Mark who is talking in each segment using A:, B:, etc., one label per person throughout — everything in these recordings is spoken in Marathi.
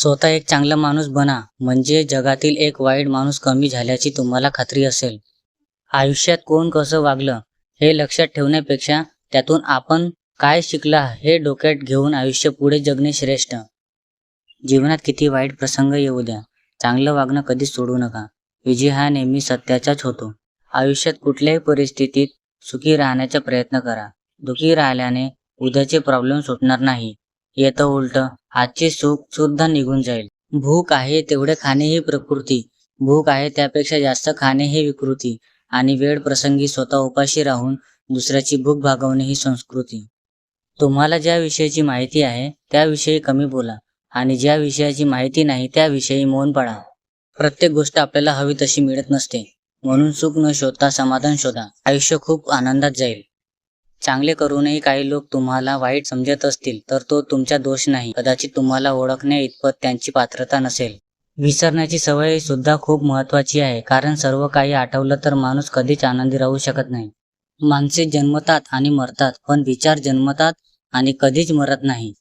A: स्वतः एक चांगला माणूस बना म्हणजे जगातील एक वाईट माणूस कमी झाल्याची तुम्हाला खात्री असेल. आयुष्यात कोण कसं वागलं हे लक्षात ठेवण्यापेक्षा त्यातून आपण काय शिकला हे डोक्यात घेऊन आयुष्य पुढे जगणे श्रेष्ठ. जीवनात किती वाईट प्रसंग येऊ द्या चांगलं वागणं कधीच सोडू नका. विजय हा नेहमी सत्याचाच होतो. आयुष्यात कुठल्याही परिस्थितीत सुखी राहण्याचा प्रयत्न करा. दुखी राहिल्याने उद्याचे प्रॉब्लेम सुटणार नाही. येतं उलट. आजचे सुख सुद्धा निघून जाईल. भूक आहे तेवढे खाणे ही प्रकृती. भूक आहे त्यापेक्षा जास्त खाणे ही विकृती. आणि वेळ प्रसंगी स्वतः उपाशी राहून दुसऱ्याची भूक भागवणे ही संस्कृती. तुम्हाला ज्या विषयाची माहिती आहे त्याविषयी कमी बोला. आणि ज्या विषयाची माहिती नाही त्याविषयी मौन पडा प्रत्येक गोष्ट आपल्याला हवी तशी मिळत नसते. म्हणून सुख न शोधता समाधान शोधा. आयुष्य खूप आनंदात जाईल. चांगले करूनही काही लोक तुम्हाला वाईट समजत असतील तर तो तुमचा दोष नाही. कदाचित तुम्हाला ओळखण्या इतपत त्यांची पात्रता नसेल. विसरण्याची सवय सुद्धा खूप महत्वाची आहे कारण सर्व काही आठवलं तर माणूस कधीच आनंदी राहू शकत नाही. माणसे जन्मतात आणि मरतात पण विचार जन्मतात आणि कधीच मरत नाही.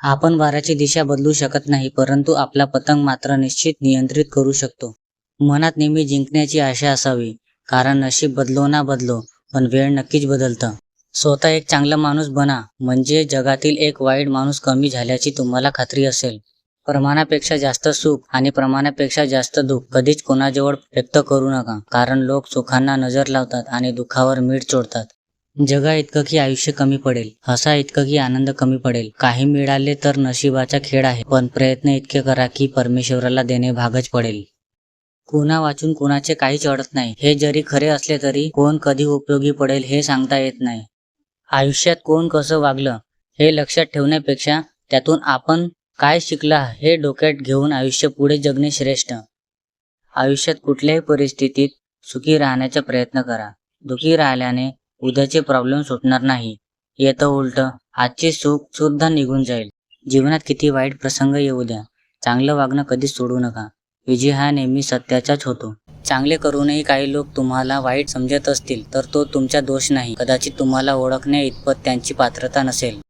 A: आपण वाऱ्याची दिशा बदलू शकत नाही परंतु आपला पतंग मात्र निश्चित नियंत्रित करू शकतो. मनात नेहमी जिंकण्याची आशा असावी कारण नशीब बदलो ना बदलो पण वेळ नक्कीच बदलतं. स्वतः एक चांगला माणूस बना म्हणजे जगातील एक वाईट माणूस कमी झाल्याची तुम्हाला खात्री असेल. प्रमाणापेक्षा जास्त सुख आणि प्रमाणापेक्षा जास्त दुःख कधीच कोणाजवळ व्यक्त करू नका कारण लोक सुखांना नजर लावतात आणि दुःखावर मीठ चोडतात. जगा इतकं की आयुष्य कमी पडेल हसा इतकं की आनंद कमी पडेल. काही मिळाले तर नशिबाचा खेळ आहे पण प्रयत्न इतके करा की परमेश्वराला देणे भागच पडेल. कुणा वाचून कुणाचे काहीच अडत नाही हे जरी खरे असले तरी कोण कधी उपयोगी पडेल हे सांगता येत नाही. आयुष्यात कोण कसं वागलं हे लक्षात ठेवण्यापेक्षा त्यातून आपण काय शिकला हे डोक्यात घेऊन आयुष्य पुढे जगणे श्रेष्ठ. आयुष्यात कुठल्याही परिस्थितीत सुखी राहण्याचा प्रयत्न करा. दुखी राहिल्याने उद्याचे प्रॉब्लेम सुटणार नाही. येतं उलट आजचे सुख सुद्धा निघून जाईल. जीवनात किती वाईट प्रसंग येऊ द्या. चांगलं वागणं कधीच सोडू नका. विजय हा नेहमी सत्याचाच होतो. चांगले करूनही काही लोक तुम्हाला वाईट समजत असतील तर तो तुमचा दोष नाही. कदाचित तुम्हाला ओळखण्या इतपत त्यांची पात्रता नसेल.